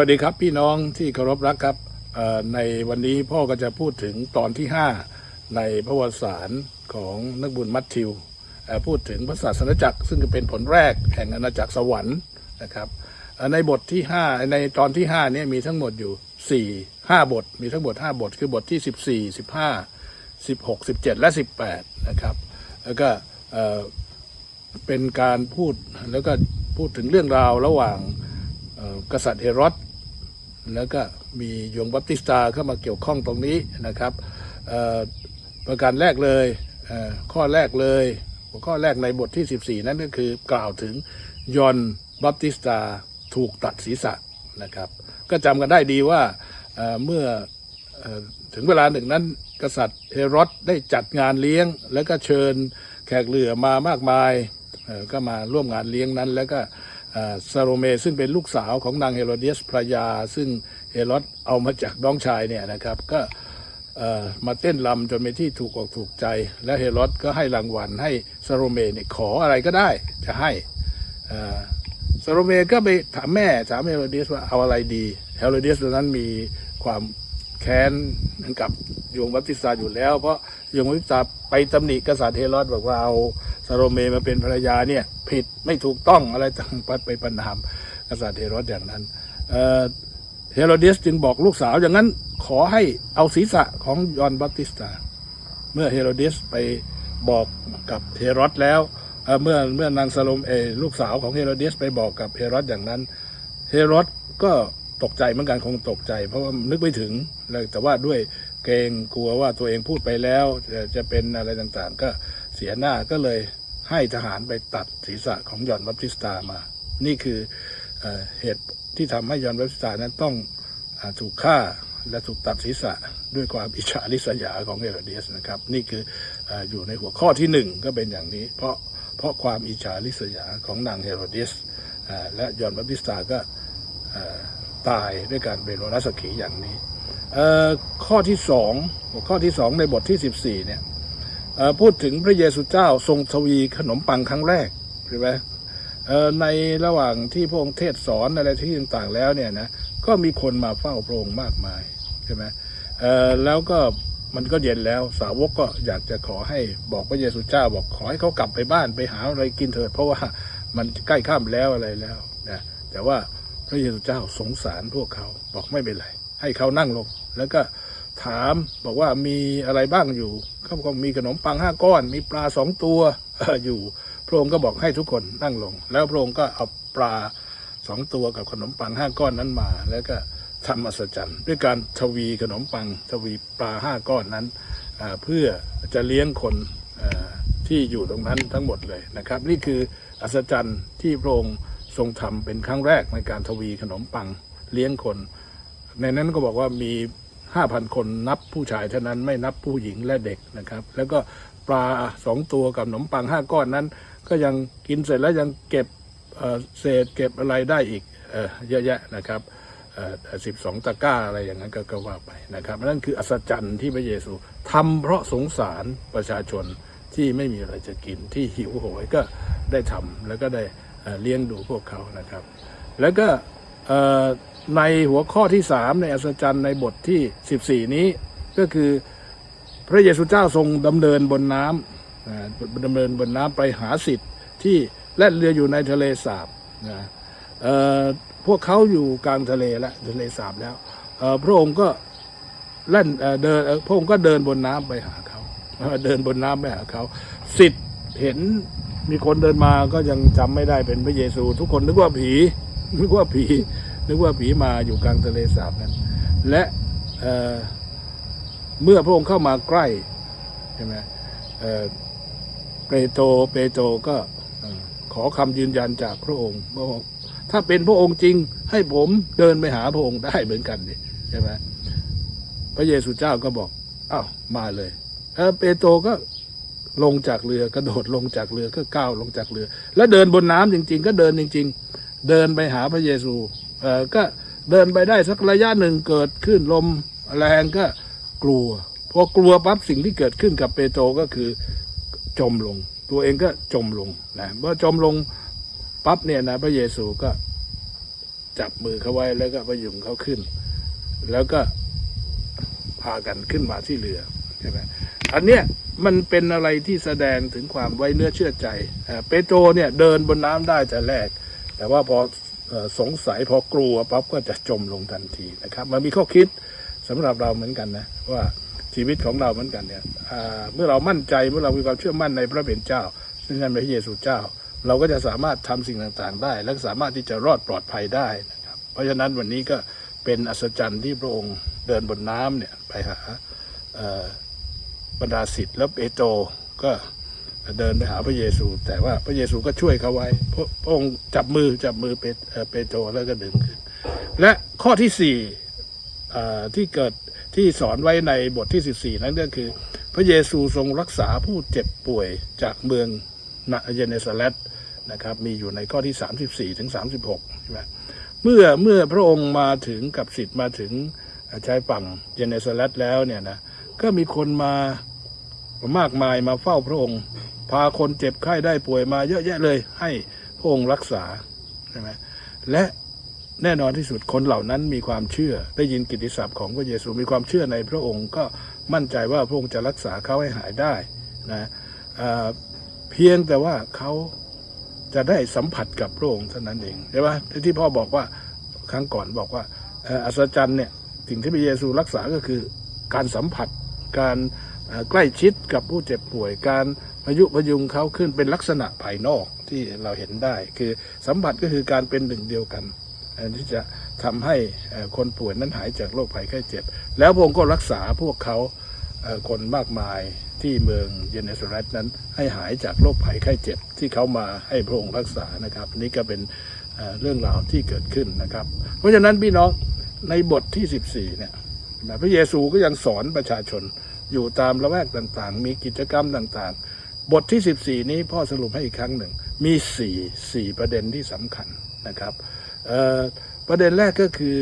วัสดีครับพี่น้องที่เคารพรักครับในวันนี้พ่อก็จะพูดถึงตอนที่ 5 ในพระวสารของนักบุญมัทธิว พูดถึงพระศาสนจักร ซึ่งเป็นผลแรกแห่งอาณาจักรสวรรค์นะครับในบทที่ 5 ในตอนที่5เนี่ยมีทั้งหมดอยู่ 4 5 บท มีทั้งหมด 5 บท คือบทที่ 14 15 16 17 และ 18 นะครับ แล้วก็เป็นการพูดแล้วก็พูดถึงเรื่องราวระหว่างกษัตริย์เฮโรด แล้วก็มียงบัพติสตาเข้ามาเกี่ยวข้องตรงนี้นะครับประการแรกเลยเข้อแรกเลยหัวข้อแรกในบทที่ 14 นั่นก็คือกล่าวถึงยอนบัพติสตาถูกตัดศีรษะนะครับ ก็จำกันได้ดีว่าเเมื่อออถึงเวลาหนึ่งนั้นกษัตริย์เฮโรดได้จัดงานเลี้ยง แล้วก็เชิญแขกเหลือมามากมายก็มาร่วมงานเลี้ยงนั้น แล้วก็ ซาโรเมซึ่งเป็นลูกสาวของนางเฮโรเดียสภรรยา ซึ่งเฮโรดเอามาจากน้องชายเนี่ยนะครับก็มาเต้นรำจนเป็นที่ถูกอกถูกใจ และเฮโรดก็ให้รางวัลให้ซาโรเมเนี่ยขออะไรก็ได้จะให้ซาโรเมก็ไปถามแม่ถามเฮโรเดียสว่าเอาอะไรดีเฮโรเดียสตอนนั้นมีความแค้นกับโยงวัพติสาอยู่แล้ว เพราะโยงวัพติสาไปตำหนิกษัตริย์เฮโรดบอกว่าเอา ซาโรเมมาเป็นภรรยาเนี่ย ผิดไม่ถูกต้องอะไรต่างไปประนามกษัตริย์เฮโรดอย่างนั้นเอเฮโรดียสจึงบอกลูกสาวอย่างนั้นขอให้เอาศีรษะของยอนบัติสตา เมื่อเฮโรดียสไปบอกกับเฮโรดแล้วเอเมื่อเมื่อนางซาโลมเอลูกสาวของเฮโรดียสไปบอกกับเฮโรดอย่างนั้น เฮโรดก็ตกใจเหมือนกันคงตกใจ เพราะว่านึกไม่ถึงแต่ว่าด้วยเกรงกลัวว่าตัวเองพูดไปแล้วจะจะเป็นอะไรต่างๆ ก็ เสียหน้าก็เลยให้ทหารไปตัดศีรษะของยอนบัพติสตามา นี่คือเอเหตุที่ทำให้ยอนบัพติสตานั้นต้องอถูกฆ่าและถูกตัดศีรษะด้วยความอิจฉาริษยาของเฮโรเดสนะครับ นี่คือออยู่ในหัวข้อที่หนึ่งก็เป็นอย่างนี้ เพราะเพราะความอิจฉาริษยาของนางเฮโรเดสและยอนบัพติสตาก็ตายด้วยการเป็นโรนัสกีอย่างนี้ข้อที่สองหัวข้อที่สองในบทที่สิบสี่เนี่ย พูดถึงพระเยซูเจ้าทรงทวีขนมปังครั้งแรกใช่ไหมในระหว่างที่พระองค์เทศสอนอะไรที่ต่างๆแล้วเนี่ยนะก็มีคนมาเฝ้าพระองค์มากมายใช่ไหมแล้วก็มันก็เย็นแล้วสาวกก็อยากจะขอให้บอกพระเยซูเจ้าบอกขอให้เขากลับไปบ้านไปหาอะไรกินเถิดเพราะว่ามันใกล้ค่ำแล้วอะไรแล้วนะแต่ว่าพระเยซูเจ้าสงสารพวกเขาบอกไม่เป็นไร ให้เขานั่งลงแล้วก็ ถามบอกว่ามีอะไรบ้างอยู่เขาบอกมีขนมปังห้าก้อน มีปลาสองตัวอยู่ พระองค์ก็บอกให้ทุกคนนั่งลง แล้วพระองค์ก็เอาปลาสองตัวกับขนมปังห้าก้อนนั้นมา แล้วก็ทำอัศจรรย์ด้วยการทวีขนมปังทวีปลาห้าก้อนนั้นเพื่อจะเลี้ยงคนที่อยู่ตรงนั้นทั้งหมดเลยนะครับ นี่คืออัศจรรย์ที่พระองค์ทรงทำเป็นครั้งแรกในการทวีขนมปังเลี้ยงคน ในนั้นก็บอกว่ามี ห้าพันคนนับผู้ชายเท่านั้นไม่นับผู้หญิงและเด็กนะครับ แล้วก็ปลาสองตัวกับขนมปังห้าก้อนนั้น ก็ยังกินเสร็จแล้วยังเก็บเศษเก็บอะไรได้อีกเยอะแยะนะครับสิบสองตะกร้าอะไรอย่างนั้นก็กว่าไปนะครับนั่นคืออัศจรรย์ที่พระเยซูทำเพราะสงสารประชาชนที่ไม่มีอะไรจะกินที่หิวโหยก็ได้ทำแล้วก็ได้เลี้ยงดูพวกเขานะครับ แล้วก็ ในหัวข้อที่สามในอัศจรรย์ในบทที่สิบสี่นี้ก็คือพระเยซูเจ้าทรงดำเนินบนน้ำดำเนินบนน้ำไปหาสิทธิ์ที่แล่นเรืออยู่ในทะเลสาบนะพวกเขาอยู่กลางทะเลแล้วทะเลสาบแล้วพระองค์ก็แล่นเดินพระองค์ก็เดินบนน้ำไปหาเขาเอ่อเดินบนน้ำไปหาเขาสิทธิ์เห็นมีคนเดินมาก็ยังจำไม่ได้เป็นพระเยซู ทุกคนนึกว่าผี นึกว่าผี นึกว่าผีมาอยู่กลางทะเลสาบนั้น และเเมื่อพระองค์เข้ามาใกล้ใช่ไหมเเปโตรเปโตรก็ขอคำยืนยันจากพระองค์ว่าถ้าเป็นพระองค์จริงให้ผมเดินไปหาพระองค์ได้เหมือนกันดิใช่ไหมพระเยซูเจ้าก็บอกอ้าวมาเลยเออเปโตรก็ลงจากเรือกระโดดลงจากเรือก็ก้าวลงจากเรือ แล้วเดินบนน้ำจริง ๆ ก็เดินจริง ๆ เดินไปหาพระเยซูเออก็เดินไปได้สักระยะหนึ่งเกิดขึ้นลมแรงก็กลัวพอกลัวปั๊บสิ่งที่เกิดขึ้นกับเปโตรก็คือจมลง ตัวเองก็จมลงนะเมื่อจมลงปั๊บเนี่ยนะพระเยซูก็จับมือเขาไว้แล้วก็พยุงเขาขึ้น แล้วก็พากันขึ้นมาที่เรือใช่ไหมอันเนี้ยมันเป็นอะไรที่แสดงถึงความไว้เนื้อเชื่อใจอ่าเปโตรเนี่ยเดินบนน้ำได้แต่แรก แต่ว่าพอสงสัยพอกลัวปั๊บก็จะจมลงทันทีนะครับ มันมีข้อคิดสำหรับเราเหมือนกันนะว่าชีวิตของเราเหมือนกันเนี่ยเมื่อเรามั่นใจเมื่อเรามีความเชื่อมั่นในพระเป็นเจ้า ซึ่งนั่นเป็นพระเยซูเจ้า เราก็จะสามารถทำสิ่งต่างๆ ได้ และสามารถที่จะรอดปลอดภัยได้นะครับ เพราะฉะนั้นวันนี้ก็เป็นอัศจรรย์ที่พระองค์เดินบนน้ำเนี่ยไปหาบรรดาศิษย์แล้วเปโตก็ เดินไปหาพระเยซู แต่ว่าพระเยซูก็ช่วยเขาไว้พระองค์จับมือจับมือเปโเปโตรแล้วก็ดึงขึ้นและข้อที่สี่ที่เกิดที่สอนไว้ในบทที่14นั้นก็คือ พระเยซูทรงรักษาผู้เจ็บป่วยจากเมืองนาเยเนซเรตนะครับ มีอยู่ในข้อที่34ถึง36ใช่ไหมเมื่อเมื่อพระองค์มาถึงกับสิทธิ์มาถึงชายฝั่งเยเนซเรตแล้วเนี่ยนะก็มีคนมามากมายมาเฝ้าพระองค์ พาคนเจ็บไข้ได้ป่วยมาเยอะแยะเลย ให้พระองค์รักษาใช่ไหมและแน่นอนที่สุดคนเหล่านั้นมีความเชื่อ ได้ยินกิตติศัพท์ของพระเยซูมีความเชื่อในพระองค์ก็มั่นใจว่าพระองค์จะรักษาเขาให้หายได้นะเพียงแต่ว่าเขาจะได้สัมผัสกับพระองค์เท่านั้นเองใช่ไหมที่พ่อบอกว่าครั้งก่อนบอกว่าอัศจรรย์เนี่ยสิ่งที่พระเยซูรักษาก็คือการสัมผัส การใกล้ชิดกับผู้เจ็บป่วยการ พยุพยุงเขาขึ้นเป็นลักษณะภายนอกที่เราเห็นได้ คือสัมผัสก็คือการเป็นหนึ่งเดียวกันอันที่จะทำให้คนป่วยนั้นหายจากโรคภัยไข้เจ็บ แล้วพระองค์ก็รักษาพวกเขาคนมากมายที่เมืองเยเนสเรตนั้นให้หายจากโรคภัยไข้เจ็บ ที่เขามาให้พระองค์รักษานะครับนี่ก็เป็นเรื่องราวที่เกิดขึ้นนะครับ เพราะฉะนั้นพี่น้องในบทที่ 14เนี่ยพระเยซูก็ยังสอนประชาชนอยู่ตามละแวกต่างๆ มีกิจกรรมต่างๆ บทที่ 14 นี้พ่อสรุปให้อีกครั้งหนึ่ง มีสี่สี่ประเด็นที่สำคัญนะครับประเด็นแรกก็คือ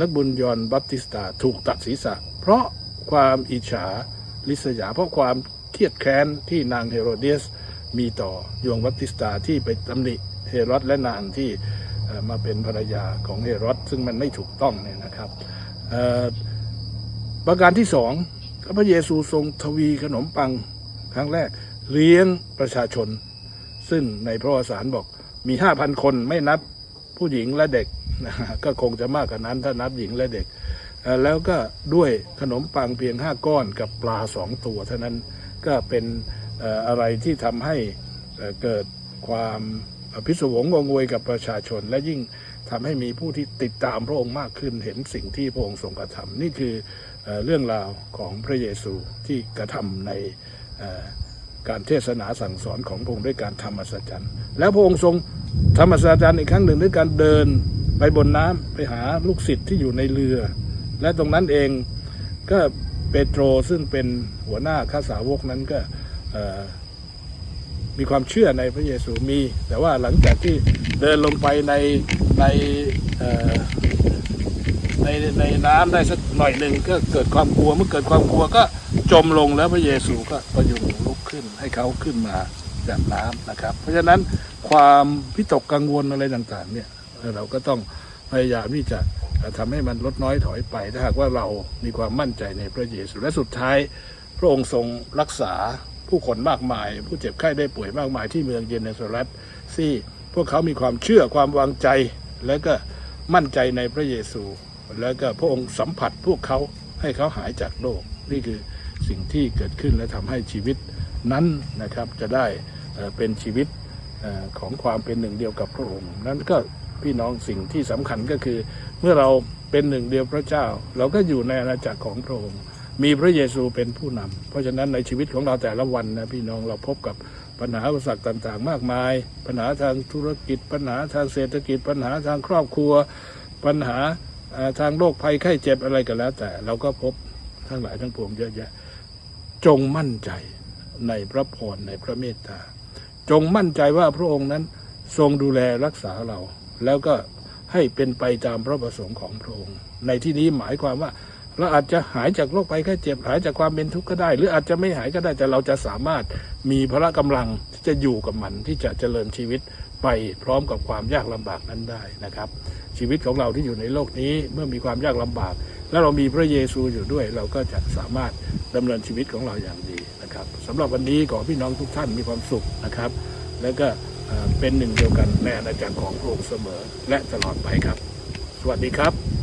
นักบุญยอนบัพติสตาถูกตัดศีรษะ เพราะความอิจฉาลิษยา เพราะความเครียดแค้นที่นางเฮโรเดียสมีต่อยองบัพติสตาที่ไปตำหนิเฮโรดและนางที่มาเป็นภรรยาของเฮโรดซึ่งมันไม่ถูกต้องเนี่ยนะครับประการที่สองพระเยซูทรงทวีขนมปังครั้งแรก เลี้ยงประชาชน ซึ่งในพระวสารบอกมีห้าพันคนไม่นับผู้หญิงและเด็กนะก็คงจะมากกว่านั้นถ้านับหญิงและเด็ก แล้วก็ด้วยขนมปังเพียงห้าก้อนกับปลาสองตัวเท่านั้นก็เป็นอะไรที่ทำให้เกิดความพิศวงงงวยกับประชาชน และยิ่งทำให้มีผู้ที่ติดตามพระองค์มากขึ้นเห็นสิ่งที่พระองค์ทรงกระทำนี่คือเรื่องราวของพระเยซูที่กระทำใน การเทศนาสั่งสอนของพระองค์ด้วยการทำอัศจรรย์ แล้วพระองค์ทรงทำอัศจรรย์อีกครั้งหนึ่งด้วยการเดินไปบนน้ำไปหาลูกศิษย์ที่อยู่ในเรือ และตรงนั้นเองก็เปโตรซึ่งเป็นหัวหน้าข้าสาวกนั้นก็มีความเชื่อในพระเยซูมี แต่ว่าหลังจากที่เดินลงไปในในในในน้ำได้สักหน่อยหนึ่งก็เกิดความกลัวเมื่อเกิดความกลัวก็ จมลงแล้วพระเยซูก็ประยุงลุกขึ้นให้เขาขึ้นมาจากน้ำนะครับ เพราะฉะนั้นความพิตกกังวลอะไรต่างๆ เนี่ยเราก็ต้องพยายามที่จะทำให้มันลดน้อยถอยไปถ้าหากว่าเรามีความมั่นใจในพระเยซูและสุดท้าย พระองค์ทรงรักษาผู้คนมากมาย ผู้เจ็บไข้ได้ป่วยมากมายที่เมืองเยเนสรัตที่ พวกเขามีความเชื่อความวางใจ และก็มั่นใจในพระเยซู แล้วก็พระองค์สัมผัสพวกเขาให้เขาหายจากโรคนี่คือ สิ่งที่เกิดขึ้นและทำให้ชีวิตนั้นนะครับจะได้เป็นชีวิตของความเป็นหนึ่งเดียวกับพระองค์ นั้นก็พี่น้องสิ่งที่สำคัญก็คือ เมื่อเราเป็นหนึ่งเดียวพระเจ้า เราก็อยู่ในอาณาจักรของพระองค์ มีพระเยซูเป็นผู้นำเพราะฉะนั้นในชีวิตของเราแต่ละวันนะพี่น้องเราพบกับปัญหาอุปสรรคต่างๆ มากมาย ปัญหาทางธุรกิจ ปัญหาทางเศรษฐกิจ ปัญหาทางครอบครัว ปัญหาทางโรคภัยไข้เจ็บอะไรก็แล้ว แต่เราก็พบทั้งหลายทั้งปวงเยอะแยะ จงมั่นใจในพระพรในพระเมตตา จงมั่นใจว่าพระองค์นั้นทรงดูแลรักษาเรา แล้วก็ให้เป็นไปตามพระประสงค์ของพระองค์ ในที่นี้หมายความว่าเราอาจจะหายจากโรคภัยแค่เจ็บหายจากความเป็นทุกข์ก็ได้ หรืออาจจะไม่หายก็ได้แต่เราจะสามารถมีพละกำลังที่จะอยู่กับมันที่จะเจริญชีวิตไปพร้อมกับความยากลำบากนั้นได้นะครับ ชีวิตของเราที่อยู่ในโลกนี้เมื่อมีความยากลำบาก แล้วเรามีพระเยซูอยู่ด้วย เราก็จะสามารถดำเนินชีวิตของเราอย่างดีนะครับสำหรับวันนี้ขอพี่น้องทุกท่านมีความสุขนะครับ แล้วก็เอ่อเป็นหนึ่งเดียวกันในอาณาจักรของพระองค์เสมอและตลอดไปครับ สวัสดีครับ